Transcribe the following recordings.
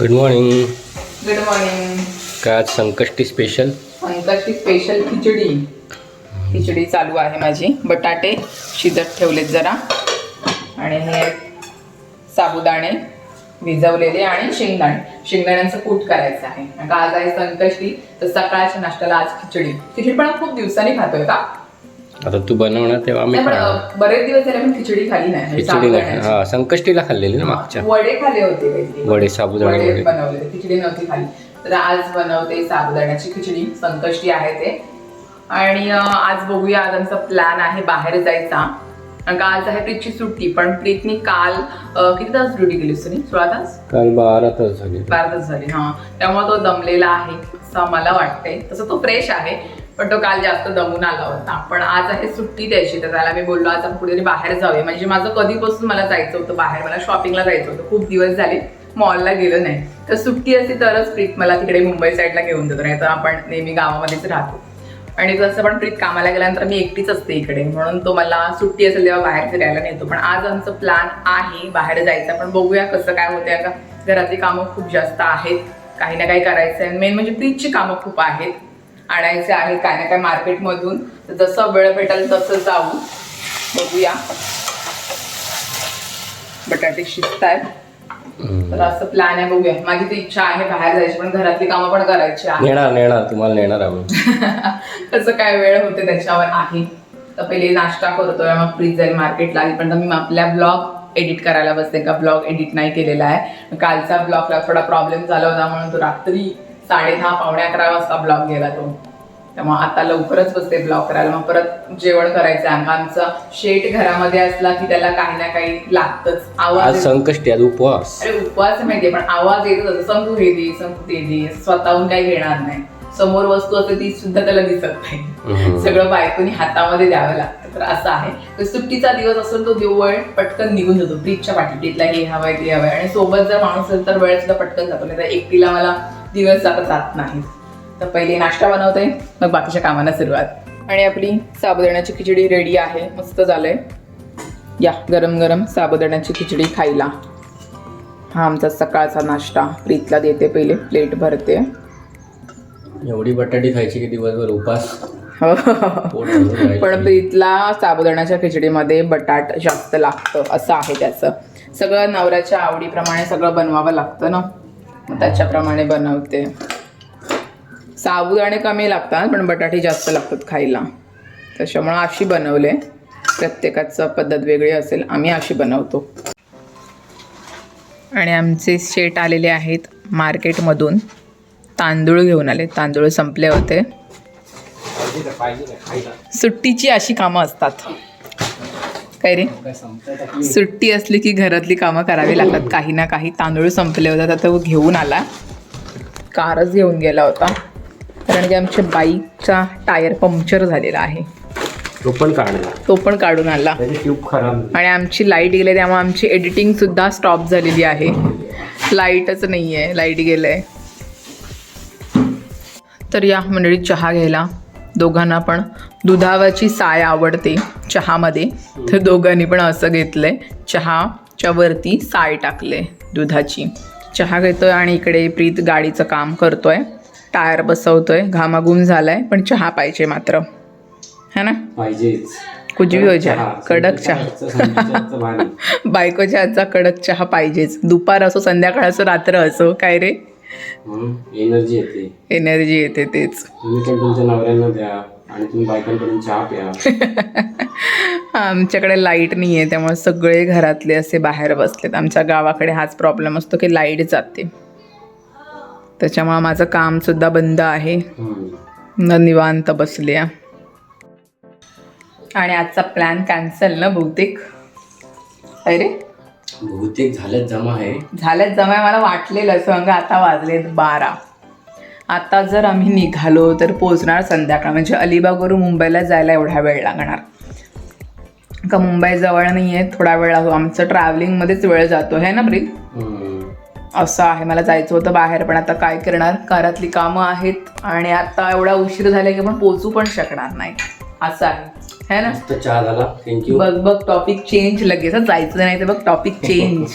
Good morning good morning काय आज Sankashti special Sankashti special khichdi. Khichdi चालू आहे माझी. बटाटे शिजत ठेवलेत जरा. आणि हे साबुदाणे भिजवलेले आणि शेंगदाणे. शेंगदाण्यांचं कूट करायचं आहे. आज आहे संकष्टी तर सकाळच्या नाश्त्याला आज खिचडी. खिचडी पण खूप दिवसांनी खातोय का? आता तू बनवणार तेव्हा खाणार. अं, बरेच दिवस झाले मी खिचडी खाली नाही म्हणजे खिचडी नाही. हा संकष्टीला खाल्लेली ना मागच्या. वडे खाले होते काहीतरी. वडे, साबुदाणे वडे. बनवले खिचडी नव्हती खाली. तर आज बनवते साबुदाण्याची खिचडी संकष्टी आहे ते. आणि अं, आज बघूया आज आमचा प्लॅन आहे बाहेर जायचा. कारण का आज आहे प्रीतची सुट्टी पण प्रीतनी काल अं, किती तास ड्युटी केली तुम्ही सोळा तास? काल बारा तास झाले. बारा तास झाली हा. त्यामुळे तो दमलेला आहे असं मला वाटतंय. तसं तो फ्रेश आहे. पण तो काल जास्त दमून आला होता. पण आज आहे सुट्टी द्यायची तर त्याला मी बोललो आज आपण कुठेतरी बाहेर जाऊया. म्हणजे माझं कधीपासून मला जायचं होतं बाहेर मला शॉपिंगला जायचं होतं. खूप दिवस झाले मॉलला गेलो नाही. तर सुट्टी असती तरच प्रीत मला तिकडे मुंबई साईडला घेऊन देतो नाही तर आपण नेहमी गावामध्येच राहतो. आणि तसं पण प्रीत कामाला गेल्यानंतर मी एकटीच असते इकडे म्हणून तो मला सुट्टी असेल तेव्हा बाहेर फिरायला नेतो. पण आज आमचं प्लॅन आहे बाहेर जायचं पण बघूया कसं काय होतंय. का घरातली कामं खूप जास्त आहेत काही ना काही करायचं आहे मेन म्हणजे प्रीतची कामं खूप आहेत. आणायचे आहेत काय ना काय मार्केटमधून. तर जसं वेळ भेटेल तसं जाऊ. बघूया. बटाटे शिजत आहेत हम्म. तर असं प्लॅन आहे बघूया. माझी तर इच्छा आहे बाहेर जायची पण घरातली कामं पण करायची आहे. नेणार नेणार. तुम्हाला नेणार आम्ही कसं काय वेळ होते त्याच्यावर आहे. तर पहिले नाश्ता करतोय मग फ्रीज जाईल मार्केटला पण मी आपल्या ब्लॉग एडिट करायला बसते. का ब्लॉग एडिट नाही केलेला आहे. कालचा ब्लॉगला थोडा प्रॉब्लेम झाला होता म्हणून तो रात्री साडे दहा पावणे अकरा वाजता ब्लॉग गेला तो. त्यामुळे आता लवकरच बसते ब्लॉग करायला. मग परत जेवण करायचं आमचा शेट घरामध्ये असला की त्याला काही ना काही लागतच. आवाज येतो. संकष्टी आज उपवास. अरे उपवास माहितीये पण आवाज येतो तसं संकू हे दे संकू ते दे. स्वतःहून काही घेणार नाही. समोर वस्तू असते ती सुद्धा त्याला दिसत नाही. सगळं बायकोनी हातामध्ये द्यावं लागतं. तर असं आहे. तर सुट्टीचा दिवस असेल तो दिवळ पटकन निघून जातो. फ्रीजच्या पाठीतला हे हवंय ते हवंय. आणि सोबत जर माणूस असेल तर वेळ सुद्धा पटकन जातो. नाही तर एकटीला मला दिवस जाता जात नाही तर पहिले नाश्ता बनवते मग बाकीच्या कामांना सुरुवात. आणि आपली साबुदाण्याची खिचडी रेडी आहे मस्त झालंय. या गरम गरम साबुदाण्याची खिचडी खायला. हा आमचा सकाळचा नाश्ता प्रीतला देते पहिले प्लेट भरते. एवढी बटाटी खायची की दिवसभर उपास. हो. पण प्रीतला साबुदाण्याच्या खिचडीमध्ये बटाट जास्त लागतं असं आहे त्याचं. सगळं नवऱ्याच्या आवडीप्रमाणे सगळं बनवावं लागतं ना. त्याच्याप्रमाणे बनवते. साबुदाणे कमी लागतात पण बटाटे जास्त लागतात खायला. त्याच्यामुळं अशी बनवले. प्रत्येकाचं पद्धत वेगळी असेल आम्ही अशी बनवतो. आणि आमचे शेट आलेले आहेत मार्केटमधून. तांदूळ घेऊन आले. तांदूळ संपले होते. सुट्टीची अशी कामं असतात. काय रे? सुट्टी असली की घरातली कामं करावी लागतात. काही ना काही तांदूळ संपले होते तर तो घेऊन आला. कारच घेऊन गेला होता. कारण की आमच्या बाईकचा टायर पंक्चर झालेला आहे. तो पण काढला. तो पण काढून आला. आणि आमची लाइट गेले त्यामुळे आमची एडिटिंग सुद्धा स्टॉप झालेली आहे. लाईटच नाही आहे लाइट गेलंय. तर या मंडळीत चहा घ्यायला. दोघांना पण दुधावाची साय आवडते चहामध्ये. तर दोघांनी पण असं घेतलंय. चहाच्या वरती साय टाकले दुधाची. चहा घेतोय आणि इकडे प्रीत गाडीचं काम करतोय. टायर बसवतोय. घामाघूम झालाय पण चहा पाहिजे मात्र. है ना? पाहिजेच. भी हो जाए कडक चहा. चहा बायकोच्या हातचा कडक चहा पाहिजेच. दुपार असो संध्याकाळ असो रात्र असो काय रे? एनर्जी येते. एनर्जी येते तेच. तुम्ही पण तुमच्या नवऱ्यांना द्या आणि तुम्ही बायकांकडून चहा प्या. आमच्याकडे लाइट नाही आहे त्यामुळे सगळे घरातले असे बाहेर बसलेत. आमच्या गावाकडे हाच प्रॉब्लेम असतो की लाइट जाते. त्याच्यामुळे माझं कामसुद्धा बंद आहे. न निवांत बसल्या. आणि आजचा प्लॅन कॅन्सल ना बहुतेक. अरे! बहुतेक झाल्यात जमा आहे. झाल्यात जमाय मला वाटलेलं सांग आता वाजलेत बारा. आता जर आम्ही निघालो तर पोचणार संध्याकाळ. म्हणजे अलिबागवरून मुंबईला जायला एवढा वेळ लागणार. का मुंबई जवळ नाही आहे थोडा वेळ लागतो. आमचं ट्रॅव्हलिंगमध्येच वेळ जातो. आहे ना प्रीत. असं आहे. मला जायचं होतं बाहेर पण आता काय करणार? घरातली कामं आहेत आणि आता एवढा उशीर झाला की आपण पोचू पण शकणार नाही. असं आहे. है ना? मस्त चहा झाला. थँक्यू बघ बघ टॉपिक चेंज लगेच जायचं नाही तर बघ टॉपिक चेंज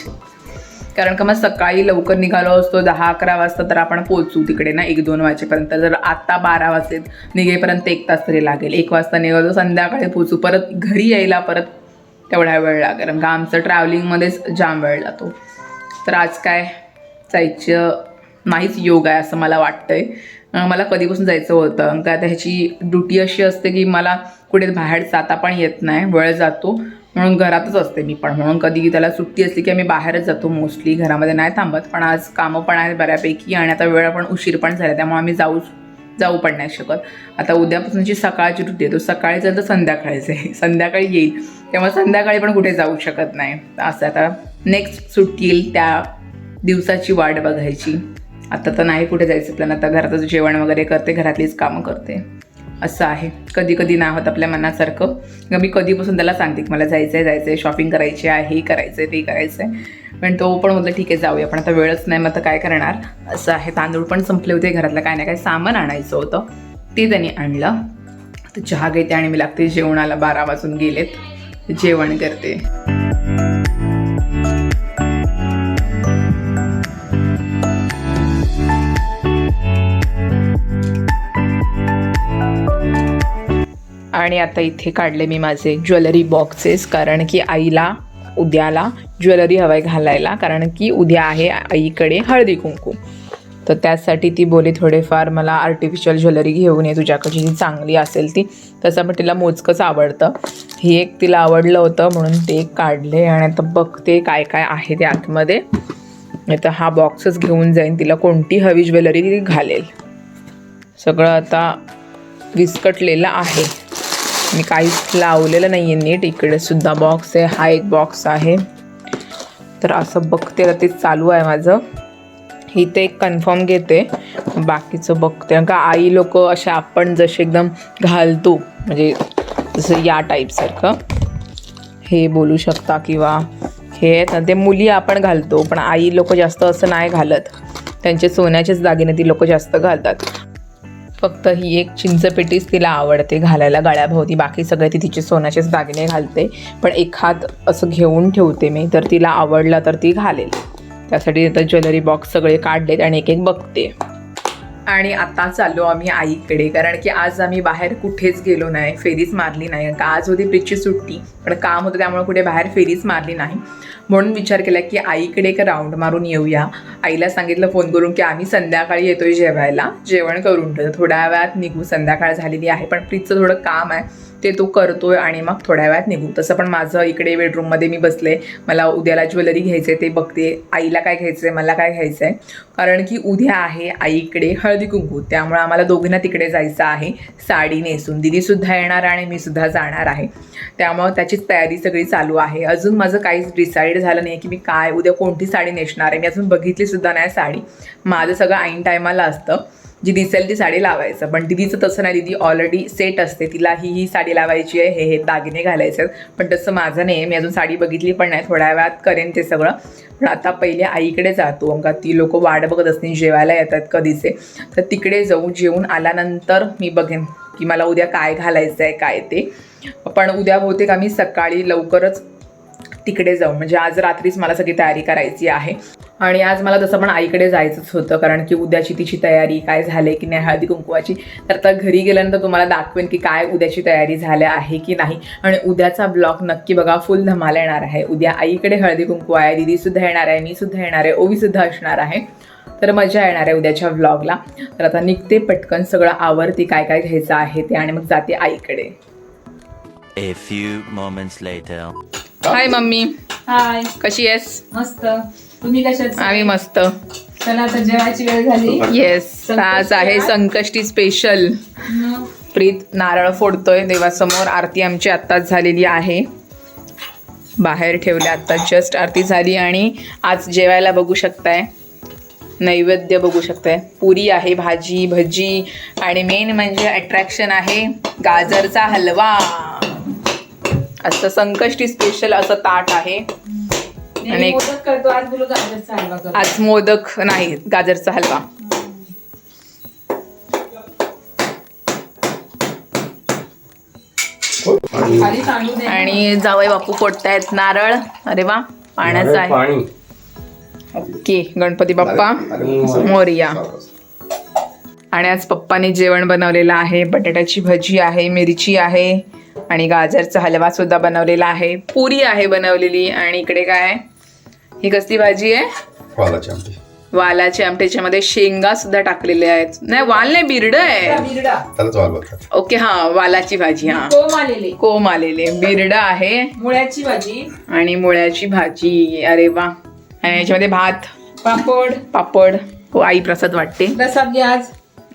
कारण का मग सकाळी लवकर निघालो असतो दहा अकरा वाजता तर आपण पोहोचू तिकडे ना एक दोन वाजेपर्यंत. जर आता बारा वाजले निघेपर्यंत एक तास तरी लागेल. एक वाजता निघालो संध्याकाळी पोहोचू. परत घरी यायला परत तेवढा वेळ लागेल. कारण का आमचं ट्रॅव्हलिंगमध्येच जाम वेळ जातो. तर आज काय जायचं नाहीच योग आहे असं मला वाटतंय. मला कधीपासून जायचं होतं? का आता ह्याची ड्युटी अशी असते की मला कुठे बाहेर जाता पण येत नाही वेळ जातो. म्हणून घरातच असते मी पण. म्हणून कधी त्याला सुट्टी असली की आम्ही बाहेरच जातो मोस्टली घरामध्ये नाही थांबत पण आज कामं पण आहेत बऱ्यापैकी आणि आता वेळ पण उशीर पण झाला त्यामुळे आम्ही जाऊ जाऊ पण नाही शकत. आता उद्यापासूनची सकाळची ड्युटी आहे तो सकाळीच तर संध्याकाळीच आहे संध्याकाळी येईल त्यामुळे संध्याकाळी पण कुठे जाऊ शकत नाही. असं आता नेक्स्ट सुट्टी येईल त्या दिवसाची वाट बघायची. आता तर नाही कुठे जायचं प्लॅन आता घरातच जेवण वगैरे करते घरातलीच कामं करते. असं आहे. कधी कधी नाही होत आपल्या मनासारखं. मी कधीपासून त्याला सांगते की मला जायचं आहे जायचं आहे शॉपिंग करायची आहे हे करायचं आहे ते करायचं आहे पण तो पण म्हटलं ठीक आहे जाऊया. पण आता वेळच नाही मग आता काय करणार? असं आहे. तांदूळ पण संपले होते घरातलं. काय ना काय सामान आणायचं होतं. ते त्यांनी आणलं. तर चहा घेते आणि मी लागते जेवणाला बारा वाजून गेलेत. जेवण करते. आणि आता इथे काढले मी माझे ज्वेलरी बॉक्सेस कारण की आईला उद्याला ज्वेलरी हवाय घालायला कारण की उद्या आहे आईकडे हळदी कुंकू. तर त्यासाठी ती बोली थोडेफार मला आर्टिफिशियल ज्वेलरी घेऊन ये तुझ्याकडची जी चांगली असेल ती. तसं पण तिला मोजकंच आवडतं. हे एक तिला आवडलं होतं म्हणून ते एक काढले आणि आता बघते काय काय आहे ते आतमध्ये. नाही तर हा बॉक्सच घेऊन जाईन तिला कोणती हवी ज्वेलरी ती घालेल. सगळं आता विस्कटलेलं आहे. मी काहीच लावलेलं नाही आहे नीट. इकडे सुद्धा बॉक्स आहे. हा एक बॉक्स आहे. तर असं बघते आता ते चालू आहे माझं. इथे एक कन्फर्म घेते. बाकीचं बघते. कारण का आई लोक असे आपण जसे एकदम घालतो म्हणजे जसं या टाईपसारखं हे बोलू शकता किंवा हे आहेत ना ते मुली आपण घालतो पण आई लोक जास्त असं नाही घालत. त्यांचे सोन्याचेच दागिने ती लोक जास्त घालतात. फक्त ही एक चिंचपेटीच तिला आवडते घालायला गळ्याभोवती. बाकी सगळे ती तिचे सोन्याचेच दागिने घालते. पण एक हात असं घेऊन ठेवते मी तर तिला आवडला तर ती घालेल. त्यासाठी आता ज्वेलरी बॉक्स सगळे काढलेत आणि एक एक बघते. आणि आता चाललो आम्ही आईकडे कारण की आज आम्ही बाहेर कुठेच गेलो नाही फेरीच मारली नाही. कारण का आज होती ब्रिजची सुट्टी पण काम होतं त्यामुळे कुठे बाहेर फेरीच मारली नाही. म्हणून विचार केला की आईकडे एक राऊंड मारून येऊया. आईला सांगितलं फोन करून की आम्ही संध्याकाळी येतोय जेवायला. जेवण करून थोड्या वेळात निघू. संध्याकाळ झालेली आहे पण प्रीतचं थोडं काम आहे. ते तो करतोय आणि मग थोड्या वेळात निघू तसं पण माझं इकडे बेडरूममध्ये मी बसले. मला उद्याला ज्वेलरी घ्यायचे ते बघते. आईला काय घ्यायचं आहे मला काय घ्यायचं आहे कारण की उद्या आहे आईकडे हळदी कुंकू. त्यामुळे आम्हाला दोघींना तिकडे जायचं आहे. साडी नेसून. दिदीसुद्धा येणार आणि मी सुद्धा जाणार आहे. त्यामुळं त्याचीच तयारी सगळी चालू आहे. अजून माझं काहीच डिसाईड झालं नाही की मी काय उद्या कोणती साडी नेसणार आहे. मी अजून बघितलीसुद्धा नाही साडी. माझं सगळं ऐन टायमाला असतं. जी दिसेल ती साडी लावायचं. पण दिदीचं तसं नाही. दिदी ऑलरेडी सेट असते. तिला ही ही साडी लावायची आहे. हे हे दागिने घालायचे आहेत पण तसं माझं नाही मी अजून साडी बघितली पण नाही. थोड्या वेळात करेन ते सगळं. पण आता पहिले आईकडे जातो. का ती लोक वाट बघत असतील. जेवायला येतात कधीचे. तर तिकडे जाऊ. जेवून आल्यानंतर मी बघेन की मला उद्या काय घालायचं आहे काय ते. पण उद्या बहुतेक आम्ही सकाळी लवकरच तिकडे जाऊ. म्हणजे आज रात्रीच मला सगळी तयारी करायची आहे. आणि आज मला तसं पण आईकडे जायचंच होतं कारण की उद्याची तिची तयारी काय झाले की नाही हळदी कुंकवाची. तर आता घरी गेल्यानंतर तुम्हाला दाखवेन की काय उद्याची तयारी झाल्या आहे की नाही. आणि उद्याचा ब्लॉग नक्की बघा फुल धमाला येणार आहे. उद्या आईकडे हळदी कुंकू आहे दीदीसुद्धा येणार आहे मी सुद्धा येणार आहे ओवीसुद्धा असणार आहे. तर मजा येणार आहे उद्याच्या व्लॉगला तर आता निघते पटकन सगळं आवरती काय काय घ्यायचं आहे ते आणि मग जाते आईकडे. A few moments later. Hi mummy. Hi कशी आहेस? मस्त. तुम्ही कशात? आम्ही मस्त. चला आता जेवायची वेळ झाली. येस आज आहे संकष्टी स्पेशल प्रीत नारळ फोडतोय देवासमोर. आरती आमची आत्ताच झालेली आहे. बाहेर ठेवल्या आत्ताच जस्ट आरती झाली आणि आज जेवायला बघू शकताय. नैवेद्य बघू शकताय. पुरी आहे भाजी भजी आणि मेन म्हणजे अट्रॅक्शन आहे गाजरचा हलवा. असं संकष्टी स्पेशल असं ताट आहे. आणि- मोदक करतो आज बोलू गाजरचा हलवा करतो. आज मोदक नाही गाजरचा हलवा. खाली सांडू दे. आणि जावई बापू फोडतायत नारळ. अरे वा पाण्याचं आहे. पाणी. ओके गणपती बाप्पा मोरया. आणि आज पप्पाने जेवण बनवलेलं आहे. बटाट्याची भजी आहे मिरची आहे. आणि गाजरचा हलवा सुद्धा बनवलेला आहे. पुरी आहे बनवलेली आणि इकडे काय? आहे? ही कसली भाजी आहे? वालाची आमटी. वालाची आमटेच्यामध्ये शेंगा सुद्धा टाकलेल्या आहेत. नाही वाल नाही बिरड आहे. ओके हा वालाची भाजी हा. कोम आलेले. कोम आलेले बिरड आहे. मुळ्याची भाजी. आणि मुळ्याची भाजी. अरे वा. आणि याच्यामध्ये भात. पापड. पापड. हो आई प्रसाद वाटते. प्रसाद घ्या आज.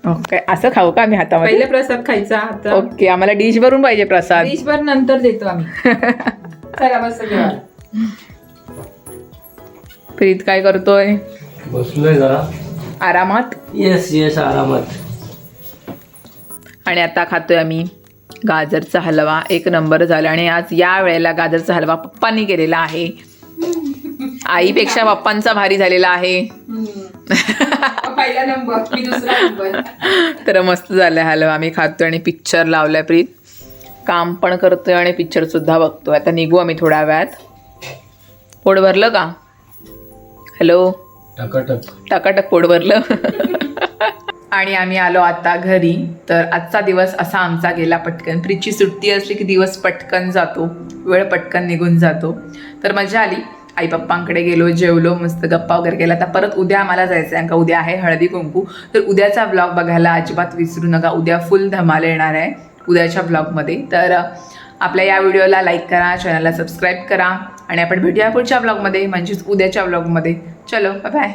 ओके असं खाऊ का आम्ही हातामध्ये? पहिले प्रसाद खायचा आता ओके आम्हाला डिश भरून पाहिजे प्रसाद. डिशभर नंतर देतो आम्ही. चला बस जेवा प्रीत काय करतोय? बसलोय जरा. आरामात? येस येस आरामात. आणि आता खातोय आम्ही गाजरचा हलवा. एक नंबर झाला आणि आज या वेळेला गाजरचा हलवा पप्पांनी केलेला आहे. आईपेक्षा पप्पांचा भारी झालेला आहे. पहिला नंबर मी दुसरा नंबर. तर मस्त झालाय हलवा आम्ही खातोय आणि पिक्चर लावलाय प्रीत. काम पण करतोय आणि पिक्चर सुद्धा बघतोय. आता निघू आम्ही थोड्या वेळात. पोट भरलं का? हॅलो. टकाटक. टकाटक पोट भरलं. आणि आम्ही आलो आता घरी. तर आजचा दिवस असा आमचा गेला पटकन. प्रीतची सुट्टी असली की दिवस पटकन जातो. वेळ पटकन निघून जातो. तर मजा आली. आई पप्पांकडे गेलो जेवलो मस्त गप्पा वगैरे केला आता परत उद्या आम्हाला जायचं आहे का उद्या आहे हळदी कुंकू. तर उद्याचा ब्लॉग बघायला अजिबात विसरू नका. उद्या फुल धमाल येणार आहे उद्याच्या ब्लॉगमध्ये तर आपल्या या व्हिडिओला लाईक करा चॅनलला सबस्क्राईब करा. आणि आपण भेटूया पुढच्या ब्लॉगमध्ये म्हणजेच उद्याच्या ब्लॉगमध्ये चलो बाय